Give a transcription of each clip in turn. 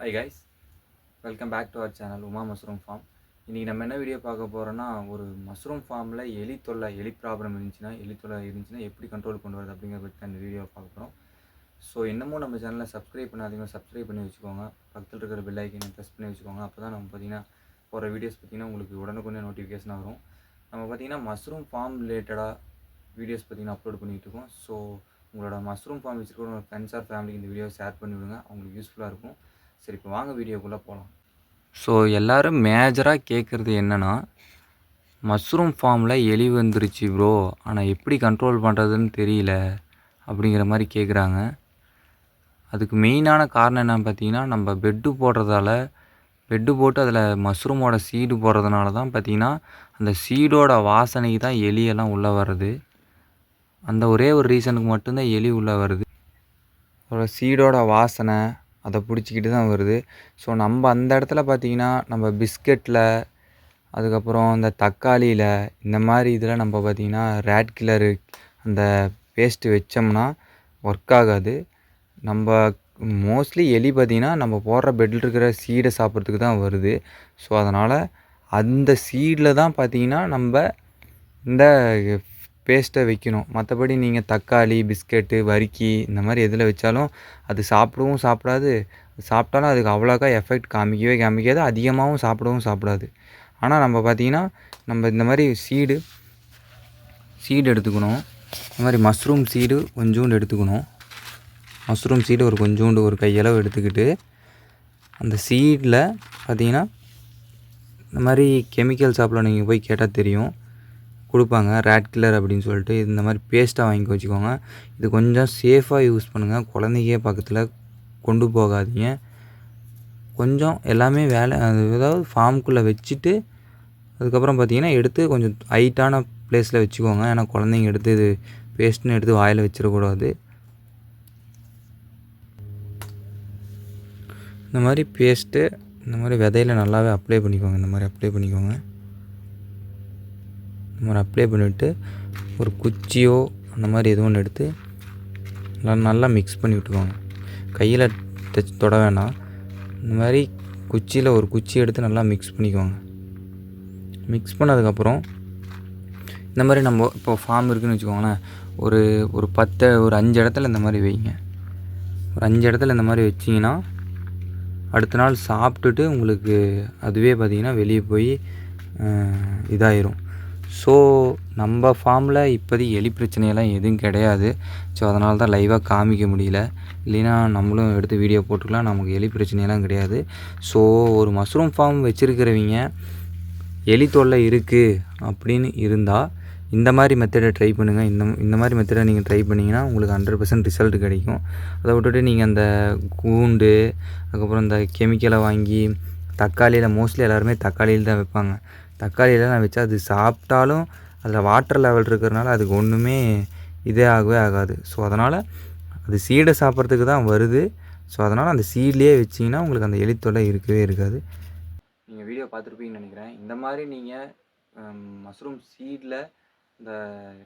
Hi guys welcome back to our channel Uma mushroom farm இன்றைக்கி நம்ம என்ன video பார்க்க போகிறோன்னா ஒரு மஷ்ரூம் ஃபார்மில் எலி தொல்லை எலி ப்ராப்ளம் இருந்துச்சுன்னா எலி தொல்லை இருந்துச்சுன்னா எப்படி கண்ட்ரோல் கொண்டு வருது அப்படிங்கிற பற்றி அந்த வீடியோ பார்க்க போகிறோம் ஸோ இன்னமும் நம்ம சேனலை சப்ஸ்கிரைப் பண்ணாதீங்க சப்ஸ்கிரைப் பண்ணி வச்சுக்கோங்க. பக்கத்தில் இருக்கிற பெல் ஐக்கனை ப்ரெஸ் பண்ணி வச்சுக்கோங்க. அப்போ தான் நம்ம பார்த்தீங்கன்னா போகிற வீடியோஸ் பார்த்தீங்கன்னா உங்களுக்கு உடனுக்குடனே நோட்டிஃபிகேஷன் வரும். நம்ம பார்த்தீங்கன்னா மஷ்ரூம் ஃபார்ம் ரிலேட்டடாக வீடியோஸ் பார்த்தீங்கன்னா அப்லோட் பண்ணிகிட்டு இருக்கோம். ஸோ உங்களோட மஷ்ரூம் ஃபார்ம் வச்சுருக்கிற ஃப்ரெண்ட்ஸ் ஆர் ஃபேமிலிக்கு இந்த வீடியோ ஷேர் பண்ணி விடுங்க. அவங்களுக்கு யூஸ்ஃபுல்லாக இருக்கும். சரி இப்போ வாங்க வீடியோக்குள்ளே போகலாம் ஸோ எல்லோரும் மேஜராக கேட்குறது என்னென்னா மஷ்ரூம் ஃபார்மில் எலி வந்துருச்சு ப்ரோ ஆனால் எப்படி கண்ட்ரோல் பண்ணுறதுன்னு தெரியல அப்படிங்கிற மாதிரி கேட்குறாங்க அதுக்கு மெயினான காரணம் என்னன்னு பார்த்தீங்கன்னா நம்ம பெட்டு போடுறதால பெட்டு போட்டு அதில் மஷ்ரூமோட சீடு போடுறதுனால தான் பார்த்தீங்கன்னா அந்த சீடோட வாசனைக்கு தான் எலியெல்லாம் உள்ளே வர்றது. அந்த ஒரே ஒரு ரீசனுக்கு மட்டும்தான் எலி உள்ளே வருது. ஒரு சீடோட வாசனை அதை பிடிச்சிக்கிட்டு தான் வருது. ஸோ நம்ம அந்த இடத்துல பார்த்தீங்கன்னா நம்ம பிஸ்கெட்டில் அதுக்கப்புறம் இந்த தக்காளியில் இந்த மாதிரி இதில் நம்ம பார்த்திங்கன்னா ரேட் கில்லரு அந்த பேஸ்ட்டு வச்சோம்னா ஒர்க் ஆகாது. நம்ம மோஸ்ட்லி எலி பார்த்திங்கன்னா நம்ம போடுற பெட்டில் இருக்கிற சீடை சாப்பிட்றதுக்கு தான் வருது. ஸோ அதனால் அந்த சீடில் தான் பார்த்திங்கன்னா நம்ம இந்த பேஸ்ட்டை வைக்கணும். மற்றபடி நீங்கள் தக்காளி பிஸ்கெட்டு வரிக்கி இந்த மாதிரி எதில் வச்சாலும் அது சாப்பிடவும் சாப்பிடாது. சாப்பிட்டாலும் அதுக்கு அவ்வளோக்கா எஃபெக்ட் காமிக்கவே காமிக்காது. அதிகமாகவும் சாப்பிடவும் சாப்பிடாது. ஆனால் நம்ம பார்த்திங்கன்னா நம்ம இந்த மாதிரி சீடு சீடு எடுத்துக்கணும். இந்த மாதிரி மஷ்ரூம் சீடு கொஞ்சோண்டு எடுத்துக்கணும். மஷ்ரூம் சீடு ஒரு கொஞ்சோண்டு ஒரு கையளவு எடுத்துக்கிட்டு அந்த சீடில் பார்த்தீங்கன்னா இந்த மாதிரி கெமிக்கல் ஷாப்பில் நீங்கள் போய் கேட்டால் தெரியும். கொடுப்பாங்க. ரேட் கில்லர் அப்படின்னு சொல்லிட்டு இந்த மாதிரி பேஸ்ட்டாக வாங்கி வச்சுக்கோங்க. இது கொஞ்சம் சேஃபாக யூஸ் பண்ணுங்கள் குழந்தைக்கே பக்கத்தில் கொண்டு போகாதீங்க. கொஞ்சம் எல்லாமே வேலை அது ஏதாவது ஃபார்முக்குள்ளே வச்சுட்டு அதுக்கப்புறம் பார்த்தீங்கன்னா எடுத்து கொஞ்சம் ஹைட்டான ப்ளேஸில் வச்சுக்கோங்க. ஏன்னா குழந்தைங்க எடுத்து இது பேஸ்ட்டுன்னு எடுத்து வாயில் வச்சிடக்கூடாது. இந்த மாதிரி பேஸ்ட்டு இந்த மாதிரி விதையில நல்லாவே அப்ளை பண்ணிக்கோங்க. இந்த மாதிரி அப்ளை பண்ணிக்கோங்க. இந்த மாதிரி அப்ளை பண்ணிவிட்டு ஒரு குச்சியோ அந்த மாதிரி எதுவும் ஒன்று எடுத்து நல்லா நல்லா மிக்ஸ் பண்ணி விட்டுக்கோங்க. கையில் தச்சு தொட வேணாம். இந்த மாதிரி குச்சியில் ஒரு குச்சி எடுத்து நல்லா மிக்ஸ் பண்ணிக்கோங்க. மிக்ஸ் பண்ணதுக்கப்புறம் இந்த மாதிரி நம்ம இப்போ ஃபார்ம் இருக்குதுன்னு வச்சுக்கோங்களேன். ஒரு ஒரு பத்து ஒரு அஞ்சு இடத்துல இந்த மாதிரி வைங்க. ஒரு அஞ்சு இடத்துல இந்த மாதிரி வச்சிங்கன்னா அடுத்த நாள் சாப்பிட்டுட்டு உங்களுக்கு அதுவே பார்த்திங்கன்னா வெளியே போய் இதாயிரும். ஸோ நம்ம ஃபார்மில் இப்போதைக்கு எலி பிரச்சனையெல்லாம் எதுவும் கிடையாது. ஸோ அதனால தான் லைவாக காமிக்க முடியல. இல்லைன்னா நம்மளும் எடுத்து வீடியோ போட்டுக்கலாம். நமக்கு எலி பிரச்சனையெல்லாம் கிடையாது. ஸோ ஒரு மஷ்ரூம் ஃபார்ம் வச்சுருக்கிறவங்க எலி தொல்லை இருக்குது அப்படின்னு இருந்தால் இந்த மாதிரி மெத்தடை ட்ரை பண்ணுங்கள் இந்த இந்த மாதிரி மெத்தடை நீங்கள் ட்ரை பண்ணிங்கன்னா உங்களுக்கு ஹண்ட்ரட் பர்சன்ட் ரிசல்ட் கிடைக்கும். அதை விட்டுட்டு நீங்கள் அந்த கூண்டு அதுக்கப்புறம் இந்த கெமிக்கலை வாங்கி தக்காளியில் மோஸ்ட்லி எல்லாருமே தக்காளியில் தான் வைப்பாங்க. தக்காளியெல்லாம் நான் வச்சு அது சாப்பிட்டாலும் அதில் வாட்டர் லெவல் இருக்கிறனால அதுக்கு ஒன்றுமே இதே ஆகவே ஆகாது. ஸோ அதனால் அது சீடை சாப்பிட்றதுக்கு தான் வருது. ஸோ அதனால் அந்த சீட்லேயே வச்சிங்கன்னா உங்களுக்கு அந்த எலித்தொல்லை இருக்கவே இருக்காது. நீங்கள் வீடியோ பார்த்துருப்பீங்கன்னு நினைக்கிறேன். இந்த மாதிரி நீங்கள் மஷ்ரூம் சீடில் இந்த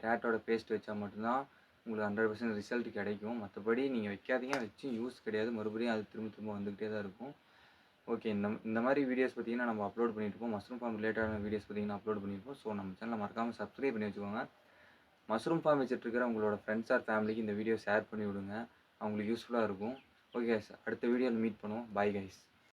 ரேட்டோட பேஸ்ட் வச்சா மட்டும்தான் உங்களுக்கு ஹண்ட்ரட் பர்சன்ட் ரிசல்ட் கிடைக்கும். மற்றபடி நீங்கள் வைக்காதீங்க. வச்சு யூஸ் கிடையாது. மறுபடியும் அது திரும்ப திரும்ப வந்துக்கிட்டே தான் இருக்கும். ஓகே இந்த இந்த மாதிரி வீடியோஸ் பார்த்தீங்கன்னா நம்ம அப்லோட் பண்ணியிருப்போம் மஷ்ரூம் ஃபார்ம் ரிலேட்டடான வீடியோஸ் பார்த்தீங்கன்னா அப்லோட் பண்ணியிருப்போம் ஸோ நம்ம சேனலில் மறக்காமல் சப்ஸ்கிரைப் பண்ணி வச்சுக்கோங்க. மஷ்ரூம் ஃபார்ம் வச்சுட்டுருக்கிற உங்களோட ஃப்ரெண்ட்ஸ் ஆர் ஃபேமிலிக்கு இந்த வீடியோ ஷேர் பண்ணி விடுங்க. அவங்களுக்கு யூஸ்ஃபுல்லாக இருக்கும். ஓகே அடுத்த வீடியோவில் மீட் பண்ணுவோம். Bye guys